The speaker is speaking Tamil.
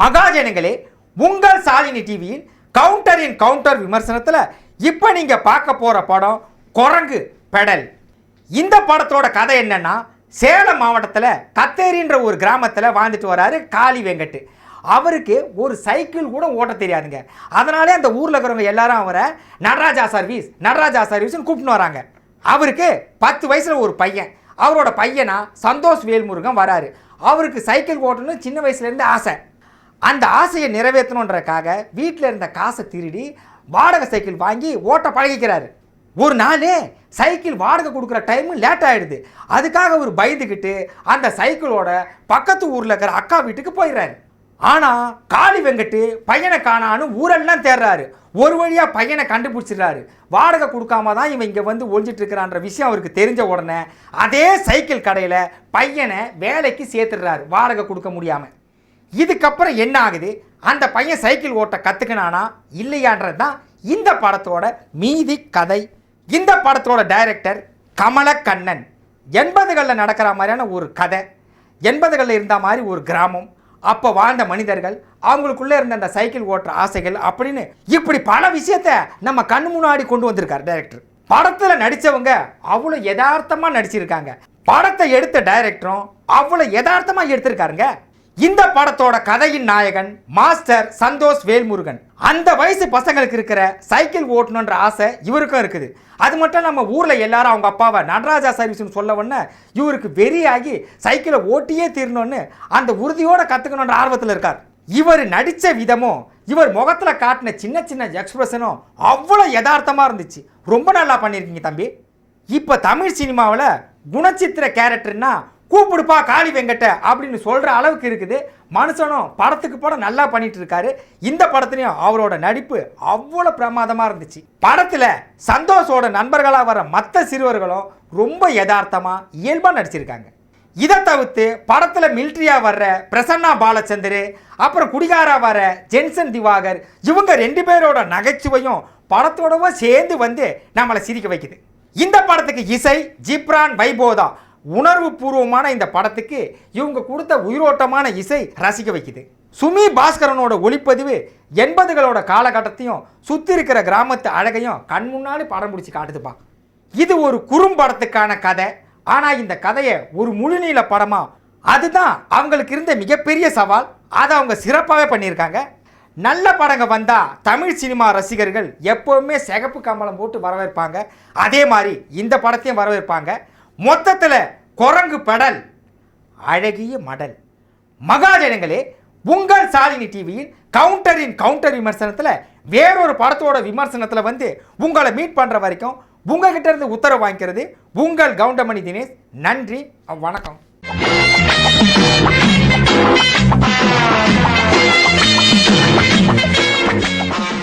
மகாஜனங்களே உங்கள் சாலினி டிவியின் கவுண்டரின் கவுண்டர் விமர்சனத்தில் இப்போ நீங்கள் பார்க்க போகிற படம் குரங்கு பெடல். இந்த படத்தோட கதை என்னன்னா சேலம் மாவட்டத்தில் கத்தேரின்ற ஒரு கிராமத்தில் வாழ்ந்துட்டு வராரு காளி வெங்கட் அவருக்கு ஒரு சைக்கிள் கூட ஓட்ட தெரியாதுங்க. அதனாலே அந்த ஊரில் இருக்கிறவங்க எல்லாரும் அவரை நடராஜா சர்வீஸ் நடராஜா சர்வீஸ்னு கூப்பிட்டு வராங்க. அவருக்கு பத்து வயசில் ஒரு பையன். அவரோட பையனா சந்தோஷ் வேல்முருகன் வராரு. அவருக்கு சைக்கிள் ஓட்டணும்னு சின்ன வயசுலேருந்து ஆசை. அந்த ஆசையை நிறைவேற்றணுன்றக்காக வீட்டில் இருந்த காசை திருடி வாடகை சைக்கிள் வாங்கி ஓட்ட பழகிக்கிறாரு. ஒரு நாள் சைக்கிள் வாடகை கொடுக்குற டைமு லேட் ஆகிடுது அதுக்காக அவர் பயந்துக்கிட்டு அந்த சைக்கிளோட பக்கத்து ஊரில் இருக்கிற அக்கா வீட்டுக்கு போயிடுறாரு. ஆனால் காளி வெங்கட்டு பையனை காணான்னு ஊரெல்லாம் தேடுறாரு. ஒரு வழியாக பையனை கண்டுபிடிச்சிடுறாரு. வாடகை கொடுக்காம தான் இவன் இங்கே வந்து ஒழிஞ்சிட்டு இருக்கிறான்ற விஷயம் அவருக்கு தெரிஞ்ச உடனே அதே சைக்கிள் கடையில் பையனை வேலைக்கு சேர்த்துடுறாரு. வாடகை கொடுக்க முடியாமல் இதுக்கப்புறம் என்ன ஆகுது? அந்த பையன் சைக்கிள் ஓட்ட கற்றுக்கினானா இல்லையான்றது தான் இந்த படத்தோட மீதி கதை. இந்த படத்தோட டைரக்டர் கமலக்கண்ணன். எண்பதுகளில் நடக்கிற மாதிரியான ஒரு கதை. எண்பதுகளில் இருந்த மாதிரி ஒரு கிராமம். அப்போ வாழ்ந்த மனிதர்கள் அவங்களுக்குள்ளே இருந்த அந்த சைக்கிள் ஓட்டுற ஆசைகள் அப்படின்னு இப்படி பல விஷயத்த நம்ம கண் முன்னாடி கொண்டு வந்திருக்கார் டைரக்டர். படத்தில் நடித்தவங்க அவ்வளோ யதார்த்தமாக நடிச்சிருக்காங்க. படத்தை எடுத்த டைரக்டரும் அவ்வளோ யதார்த்தமாக எடுத்திருக்காருங்க. இந்த படத்தோட கதையின் நாயகன் மாஸ்டர் சந்தோஷ் வேல்முருகன். அந்த வயசு பசங்களுக்கு இருக்கிற சைக்கிள் ஓட்டணுன்ற ஆசை இவருக்கும் இருக்குது. அது மட்டும் நம்ம ஊரில் எல்லாரும் அவங்க அப்பாவை நடராஜா சர்வீஸ்னு சொல்ல உடனே இவருக்கு வெறியாகி சைக்கிளை ஓட்டியே தீரணும்னு அந்த உறுதியோட கற்றுக்கணுன்ற ஆர்வத்தில் இருக்கார். இவர் நடித்த விதமும் இவர் முகத்தில் காட்டின சின்ன சின்ன எக்ஸ்பிரஷனும் அவ்வளோ யதார்த்தமாக இருந்துச்சு. ரொம்ப நல்லா பண்ணியிருக்கீங்க தம்பி. இப்போ தமிழ் சினிமாவில் குணச்சித்திர கேரக்டர்னா கூப்பிடுப்பா காளி வெங்கட்ட அப்படின்னு சொல்கிற அளவுக்கு இருக்குது. மனுஷனும் படத்துக்கு படம் நல்லா பண்ணிட்டு இருக்காரு இந்த படத்துலையும் அவரோட நடிப்பு அவ்வளோ பிரமாதமாக இருந்துச்சு. படத்தில் சந்தோஷோட நண்பர்களாக வர மற்ற சிறுவர்களும் ரொம்ப யதார்த்தமாக இயல்பாக நடிச்சிருக்காங்க. இதை தவிர்த்து படத்தில் மிலிட்ரியாக வர்ற பிரசன்னா பாலச்சந்தர் அப்புறம் குடிகாரா வர ஜென்சன் திவாகர் இவங்க ரெண்டு பேரோட நகைச்சுவையும் படத்தோடவும் சேர்ந்து வந்து நம்மளை சிரிக்க வைக்குது. இந்த படத்துக்கு இசை ஜிப்ரான் வைபோதா உணர்வு பூர்வமான இந்த படத்துக்கு இவங்க கொடுத்த உயிரோட்டமான இசை ரசிக்க வைக்குது. சுமி பாஸ்கரனோட ஒளிப்பதிவு எண்பதுகளோட காலகட்டத்தையும் சுற்றி இருக்கிற கிராமத்து அழகையும் கண் முன்னாடி படம் பிடிச்சி காட்டுதுப்பா இது ஒரு குறும்படத்துக்கான கதை. ஆனால் இந்த கதையை ஒரு முழுநீள படமாக அதுதான் அவங்களுக்கு இருந்த மிகப்பெரிய சவால். அதை அவங்க சிறப்பாகவே பண்ணியிருக்காங்க. நல்ல படங்க வந்தால் தமிழ் சினிமா ரசிகர்கள் எப்போவுமே சிகப்பு கம்பளம் போட்டு வரவேற்பாங்க. அதே மாதிரி இந்த படத்தையும் வரவேற்பாங்க. மொத்தத்தில் குரங்கு படல் அழகிய மடல். மகாஜனங்களே உங்கள் சாலினி டிவியின் கவுண்டரின் கவுண்டர் விமர்சனத்தில் வேறொரு படத்தோட விமர்சனத்தில் வந்து உங்களை மீட் பண்ணுற வரைக்கும் உங்ககிட்ட இருந்து உத்தரவு வாங்கிக்கிறது உங்கள் கவுண்டமணி தினேஷ். நன்றி வணக்கம்.